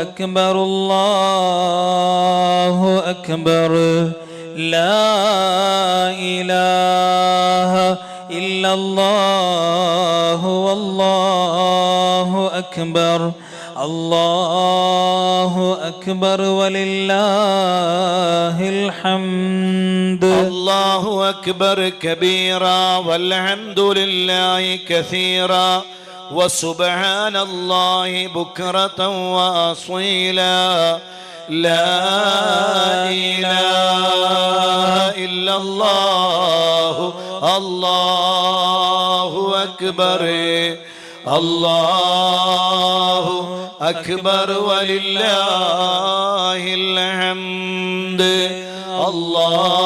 أكبر الله أكبر. لا إله إلا الله والله أكبر. الله أكبر ولله الحمد. الله أكبر كبيرا والحمد لله كثيرا. وسبحان الله بكرة وأصيلا. لا إله إلا الله. الله أكبر. الله أكبر ولله الحمد. الله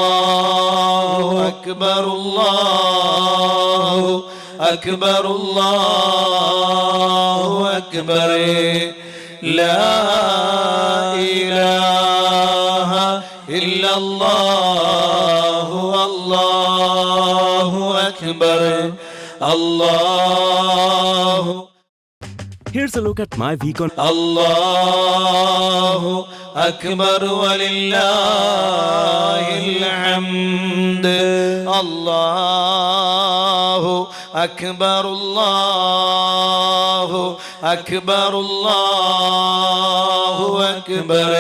أكبر الله. أكبر الله أكبر. لا إله إلا الله. الله أكبر. الله. Here's a look at my week on الله أكبر ولله الحمد. الله أكبر الله أكبر الله أكبر.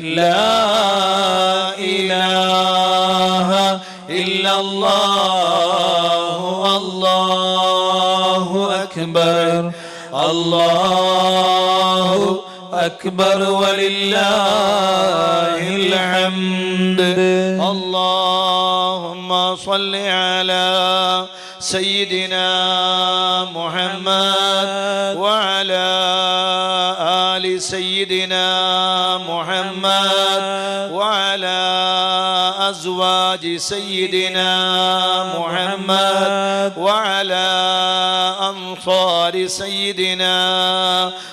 لا إله إلا الله الله أكبر الله أكبر ولله الحمد. اللهم صل على سيدنا محمد وعلى آل سيدنا محمد وعلى أزواج سيدنا محمد وعلى أنصار سيدنا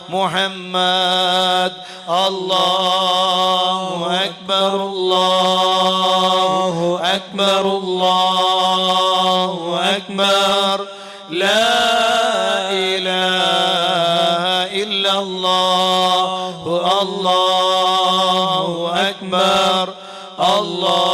محمد. الله أكبر الله أكبر الله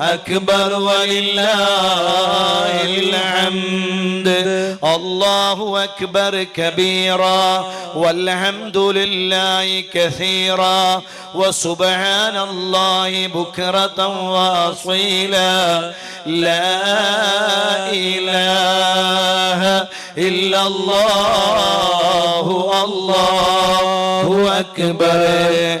أكبر ولله الحمد. الله أكبر كبيرا والحمد لله كثيرا وسبحان الله بكرة وأصيلا. لا إله إلا الله الله أكبر.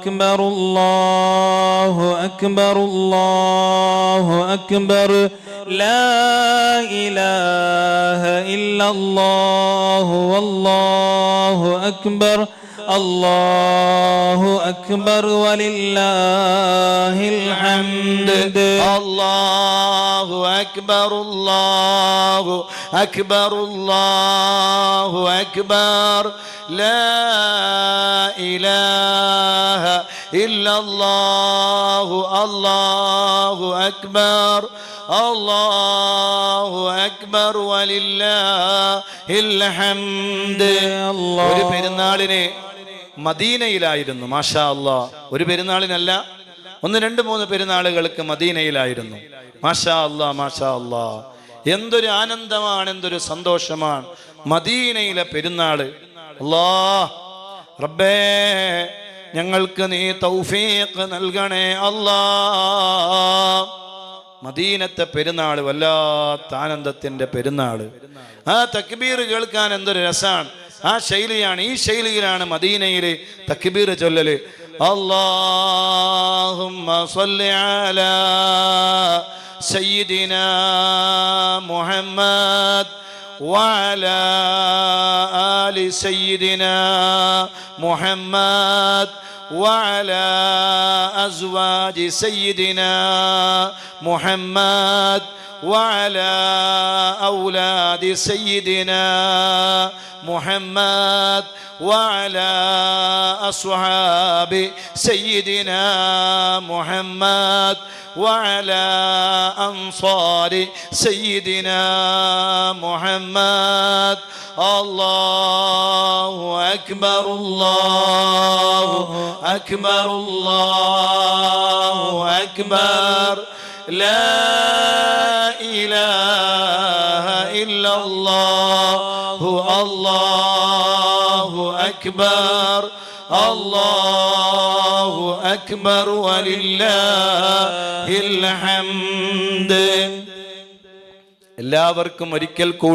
أكبر الله أكبر الله أكبر. لا إله إلا الله والله أكبر. الله أكبر ولله الحمد الله أكبر الله أكبر الله أكبر لا إله إلا الله الله أكبر الله أكبر ولله الحمد ഒരു പെരുന്നാളിനെ മദീനയിലായിരുന്നു മാഷാ അള്ളാ ഒരു പെരുന്നാളിനല്ല ഒന്ന് രണ്ട് മൂന്ന് പെരുന്നാളുകൾക്ക് മദീനയിലായിരുന്നു. മാഷാ അള്ളാ മാഷാ അള്ളാ എന്തൊരു ആനന്ദമാണ് എന്തൊരു സന്തോഷമാണ്. മദീനയിലെ പെരുന്നാൾ. അല്ലാ റബ്ബേ ഞങ്ങൾക്ക് നീ തൗഫീഖ് നൽകണേ അല്ലാ മദീനത്തെ പെരുന്നാൾ വല്ലാത്ത ആനന്ദത്തിന്റെ പെരുന്നാൾ ആ തക്ബീർ കേൾക്കാൻ എന്തൊരു രസാണ്. ആ ശൈലിയാണ് ഈ ശൈലിയിലാണ് മദീനയിലെ തക്ബീർ ചൊല്ലല് اللهم صل على سيدنا محمد وعلى آل سيدنا محمد وعلى أزواج سيدنا محمد وعلى أولاد سيدنا محمد وعلى أصحاب سيدنا محمد وعلى أنصار سيدنا محمد. الله أكبر الله أكبر الله أكبر. لا إله إلا الله الله أكبر الله أكبر ولله الحمد എല്ലാവർക്കും ഒരിക്കൽ കൂടി